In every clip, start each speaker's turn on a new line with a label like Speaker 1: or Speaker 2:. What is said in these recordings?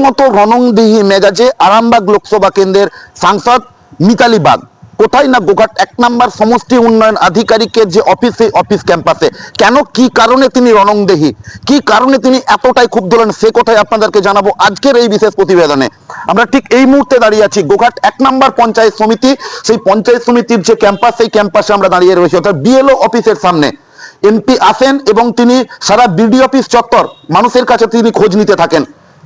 Speaker 1: রীতিমতো রণংদিহি মেজাজে আরামবাগ লোকসভা কেন্দ্রের সাংসদ মিতালি বাগ। কোথায় না গোঘাট এক নম্বর সমষ্টি উন্নয়ন আধিকারিকের যে অফিস, সেই অফিস ক্যাম্পাসে। কেন, কি কারণে তিনি রণংদেহী? কি কারণে তিনি এতটাই ক্ষুব্ধ হলেন? সে কথাই আপনাদেরকে জানাব আজকের এই বিশেষ প্রতিবেদনে। আমরা ঠিক এই মুহূর্তে দাঁড়িয়ে আছি গোঘাট এক নম্বর পঞ্চায়েত সমিতি। সেই পঞ্চায়েত সমিতির যে ক্যাম্পাস, সেই ক্যাম্পাসে আমরা দাঁড়িয়ে রয়েছি। অর্থাৎ বিএলও অফিসের সামনে। এমপি আসেন এবং তিনি সারা বিডি অফিস চত্বর মানুষের কাছে তিনি খোঁজ নিতে থাকেন।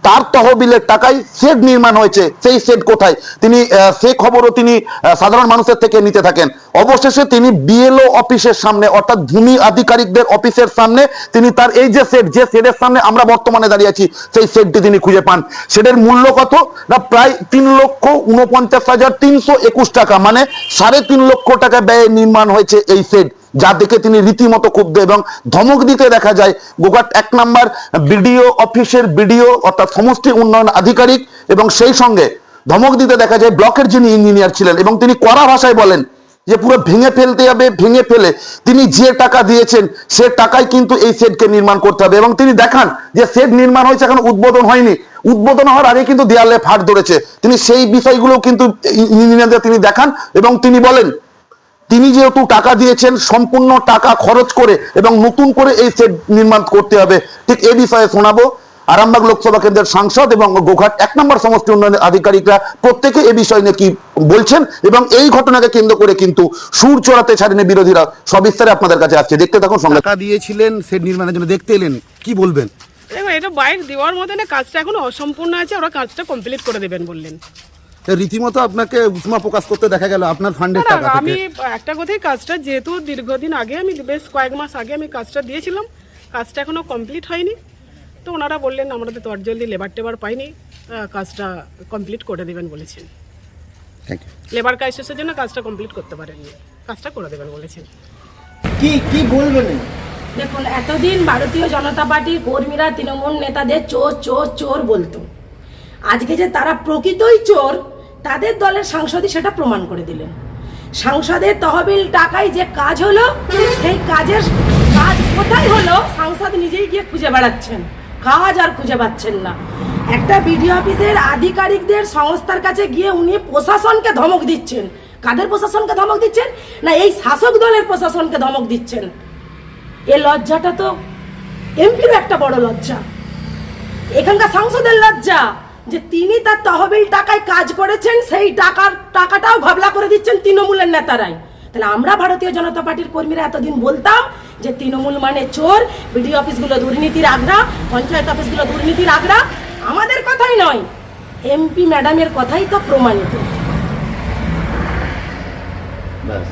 Speaker 1: তার তহবিলের টাকায় শেড নির্মাণ হয়েছে। সেই শেড কোথায়? তিনি সে খবরও তিনি সাধারণ মানুষের থেকে নিতে থাকেন। অবশেষে তিনি বিএলও অফিসের সামনে, অর্থাৎ ভূমি আধিকারিকদের অফিসের সামনে, তিনি তার এই যে শেড, যে শেডের সামনে আমরা বর্তমানে দাঁড়িয়ে আছি, সেই শেডটি তিনি খুঁজে পান। শেডের মূল্য কত? না, প্রায় তিন লক্ষ উনপঞ্চাশ হাজার তিনশো একুশ টাকা মানে সাড়ে তিন লক্ষ টাকা ব্যয়ে নির্মাণ হয়েছে এই শেড। যা দেখে তিনি রীতিমতো ক্ষুব্ধ এবং ধমক দিতে দেখা যায়, গোঘাট এক নম্বর বিডিও অফিসের বিডিও অর্থাৎ সমষ্টি উন্নয়ন আধিকারিক এবং সেই সঙ্গে ধমক দিতে দেখা যায় ব্লকের যিনি ইঞ্জিনিয়ার ছিলেন এবং তিনি কড়া ভাষায় বলেন যে পুরো ভেঙে ফেলতে হবে, ভেঙে ফেলে। তিনি যে টাকা দিয়েছেন, সে টাকায় কিন্তু এই শেডকে নির্মাণ করতে হবে এবং তিনি দেখান যে শেড নির্মাণ হয়েছে, এখন উদ্বোধন হয়নি। উদ্বোধন হওয়ার আগে কিন্তু দেয়ালে ফাট ধরেছে। তিনি সেই বিষয়গুলো কিন্তু ইঞ্জিনিয়ারদের তিনি দেখান এবং তিনি বলেন তিনি যেহেতু টাকা দিয়েছেন সম্পূর্ণ টাকা খরচ করে এবং নতুন করে এই সেট নির্মাণ করতে হবে। ঠিক এ বিষয়ে শোনাবো। আরামবাগ লোকসভা কেন্দ্রের সাংসদ এবং গোঘাট এক নম্বর সমষ্টি উন্নয়ন আধিকারিকরা প্রত্যেকে এ বিষয় নিয়ে কি বলছেন এবং এই ঘটনাকে কেন্দ্র করে কিন্তু সুর চড়াতে ছাড়েনি বিরোধীরা। সবিস্তারে আপনাদের কাছে আসছে। দেখতে থাকুন
Speaker 2: টাকা দিয়েছিলেন সেট নির্মাণের জন্য দেখতে এলেন। কি বলবেন?
Speaker 3: দেখো এটা বাইর দেওয়ার মধ্যে না কাজটা এখনও অসম্পূর্ণ আছে। ওরা কাজটা কমপ্লিট করে দেবেন বললেন।
Speaker 2: রীতিমতো আপনাকে উষ্মা প্রকাশ করতে দেখা গেল আপনার ফান্ডের টাকা থেকে।
Speaker 3: আমি একটা কথাই কাজটা যেহেতু দীর্ঘদিন আগে আমি বেশ কয়েক মাস আগে আমি কাজটা দিয়েছিলাম কাজটা এখনও কমপ্লিট হয়নি। তো ওনারা বললেন আমরা তো তোর জলদি লেবার টেবার পাইনি কাজটা কমপ্লিট করে দেবেন বলেছেন। লেবার ক্রাইসিসের জন্য কাজটা কমপ্লিট করতে পারেননি কাজটা করে দেবেন বলেছেন।
Speaker 2: কি কি বলবেন?
Speaker 4: দেখুন এতদিন ভারতীয় জনতা পার্টির কর্মীরা তৃণমূল নেতাদের চোর চোর চোর বলতো। আজকে যে তারা প্রকৃতই চোর তাদের দলের সাংসদই সেটা প্রমাণ করে দিলেন। সাংসদের তহবিল টাকায় যে কাজ হলো, সেই কাজের কাজ কোথায় হলো, সাংসদ নিজেই গিয়ে খুঁজে বেড়াচ্ছেন। কাজ আর খুঁজে পাচ্ছেন না। একটা বিডিও অফিসের আধিকারিকদের সংস্থার কাছে গিয়ে উনি প্রশাসনকে ধমক দিচ্ছেন। কাদের প্রশাসনকে ধমক দিচ্ছেন? না, এই শাসক দলের প্রশাসনকে ধমক দিচ্ছেন। এ লজ্জাটা তো এমপির একটা বড় লজ্জা। এখানকার সাংসদের লজ্জা। যে তিনি তার তহবিল টাকায় কাজ করেছেন, সেই টাকার টাকাটাও ঘবলা করে দিচ্ছেন তৃণমূলের নেতারাই। তাহলে আমরা ভারতীয় জনতা পার্টির কর্মীরা এতদিন বলতাম যে তৃণমূল মানে চোর, বিডিও অফিসগুলো দুর্নীতির আগ্রা, পঞ্চায়েত অফিসগুলো দুর্নীতির আগ্রা। আমাদের কথাই নয়, এমপি ম্যাডামের কথাই তো প্রমাণিত।
Speaker 2: ব্যাস।